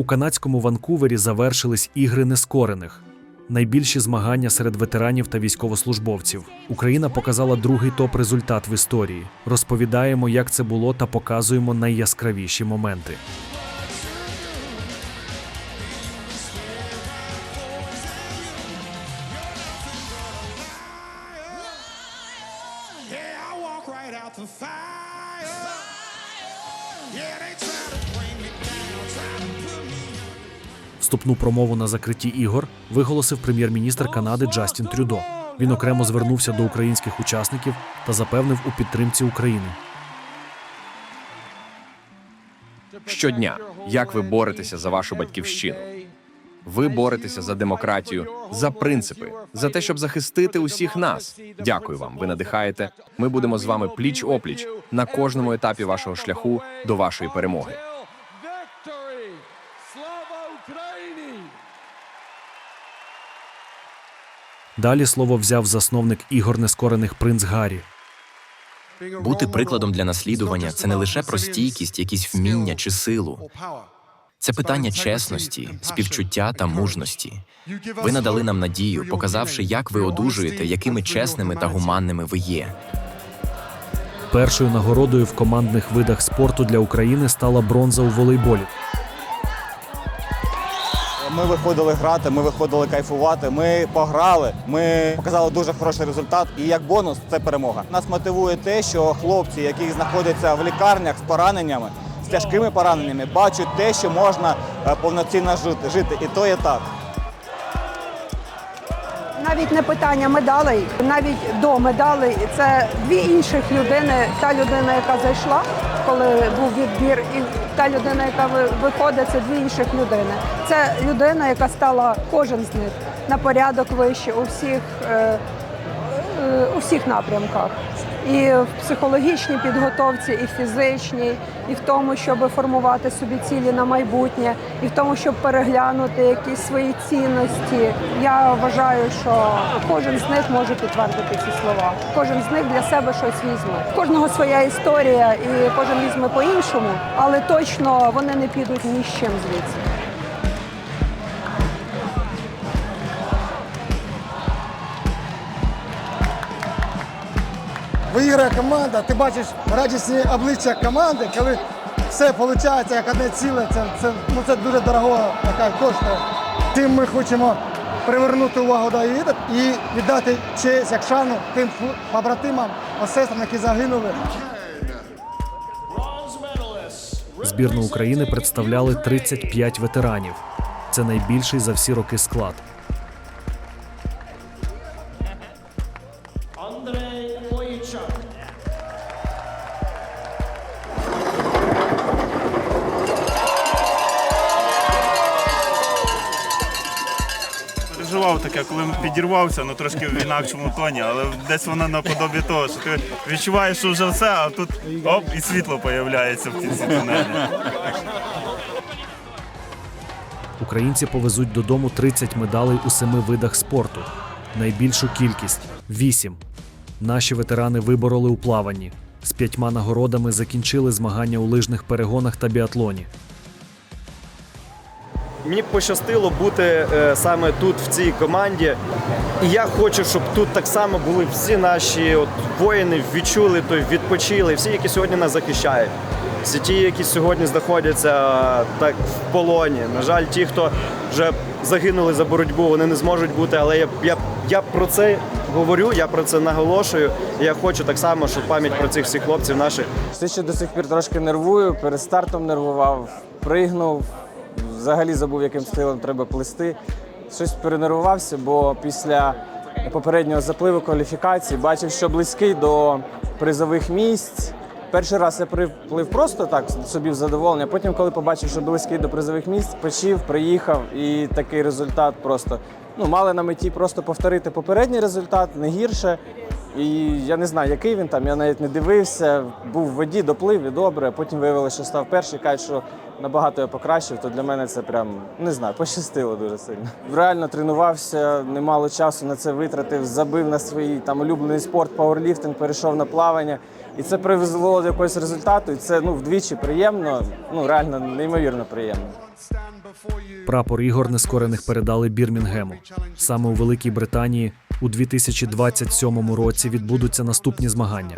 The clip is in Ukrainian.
У канадському Ванкувері завершились ігри нескорених. Найбільші змагання серед ветеранів та військовослужбовців. Україна показала другий топ-результат в історії. Розповідаємо, як це було, та показуємо найяскравіші моменти. Yeah, they try to Вступну промову на закритті ігор виголосив прем'єр-міністр Канади Джастін Трюдо. Він окремо звернувся до українських учасників та запевнив у підтримці України. Щодня, як ви боретеся за вашу батьківщину? Ви боретеся за демократію, за принципи, за те, щоб захистити усіх нас. Дякую вам. Ви надихаєте. Ми будемо з вами пліч опліч на кожному етапі вашого шляху до вашої перемоги. Далі слово взяв засновник ігор нескорених принц Гаррі. Бути прикладом для наслідування це не лише про стійкість, якісь вміння чи силу. Це питання чесності, співчуття та мужності. Ви надали нам надію, показавши, як ви одужуєте, якими чесними та гуманними ви є. Першою нагородою в командних видах спорту для України стала бронза у волейболі. Ми виходили грати, ми виходили кайфувати. Ми пограли, ми показали дуже хороший результат. І як бонус це перемога. Нас мотивує те, що хлопці, які знаходяться в лікарнях з пораненнями, з тяжкими пораненнями, бачать те, що можна е, повноцінно жити. І то є так. Навіть не питання медалей, навіть до медалей це дві інших людини. Та людина, яка зайшла, коли був відбір, і та людина, яка виходить, це дві інших людини. Це людина, яка стала кожен з них на порядок вище у всіх, е, е, у всіх напрямках. І в психологічній підготовці, і в фізичній, і в тому, щоб формувати собі цілі на майбутнє, і в тому, щоб переглянути якісь свої цінності. Я вважаю, що кожен з них може підтвердити ці слова. Кожен з них для себе щось візьме. Кожного своя історія, і кожен візьме по-іншому, але точно вони не підуть ні з чим звідси. Виграє команда, ти бачиш радісні обличчя команди, коли все виходить як одне ціле, це, це, ну, це дуже дорого така коштує. Тим ми хочемо привернути увагу до її і віддати честь як шану тим побратимам, сестрам, які загинули. Збірну України представляли 35 ветеранів. Це найбільший за всі роки склад. Переживав таке, коли підірвався, ну трошки в інакшому тоні, але десь воно наподобі того, що ти відчуваєш, що вже все, а тут оп, і світло появляється в кінці тунелі. Українці повезуть додому 30 медалей у семи видах спорту. Найбільшу кількість вісім. Наші ветерани вибороли у плаванні. З п'ятьма нагородами закінчили змагання у лижних перегонах та біатлоні. Мені пощастило бути е, саме тут, в цій команді. І я хочу, щоб тут так само були всі наші от, воїни, відчули той, відпочили, всі, які сьогодні нас захищають. Всі ті, які сьогодні знаходяться е, так в полоні. На жаль, ті, хто вже загинули за боротьбу, вони не зможуть бути. Але я, я, я про це говорю, я про це наголошую. Я хочу так само, щоб пам'ять про цих всіх хлопців наших Все ще до сих пір трошки нервую, перед стартом нервував, пригнув, взагалі забув, яким стилем треба плести. Щось перенервувався, бо після попереднього запливу кваліфікації бачив, що близький до призових місць. Перший раз я приплив просто так собі в задоволення. Потім, коли побачив, що близький до призових місць, почив, приїхав, і такий результат просто ну, мали на меті просто повторити попередній результат, не гірше. І я не знаю, який він там, я навіть не дивився. Був в воді, доплив і добре. Потім виявилося, що став перший. Кажуть, що набагато я покращив, то для мене це прям не знаю, пощастило дуже сильно. Реально тренувався, немало часу на це витратив, забив на свій там улюблений спорт, пауерліфтинг, перейшов на плавання. І це привезло до якогось результату. І це ну вдвічі приємно, ну реально неймовірно приємно. Прапор ігор нескорених передали Бірмінгему. Саме у Великій Британії у 2027 році відбудуться наступні змагання.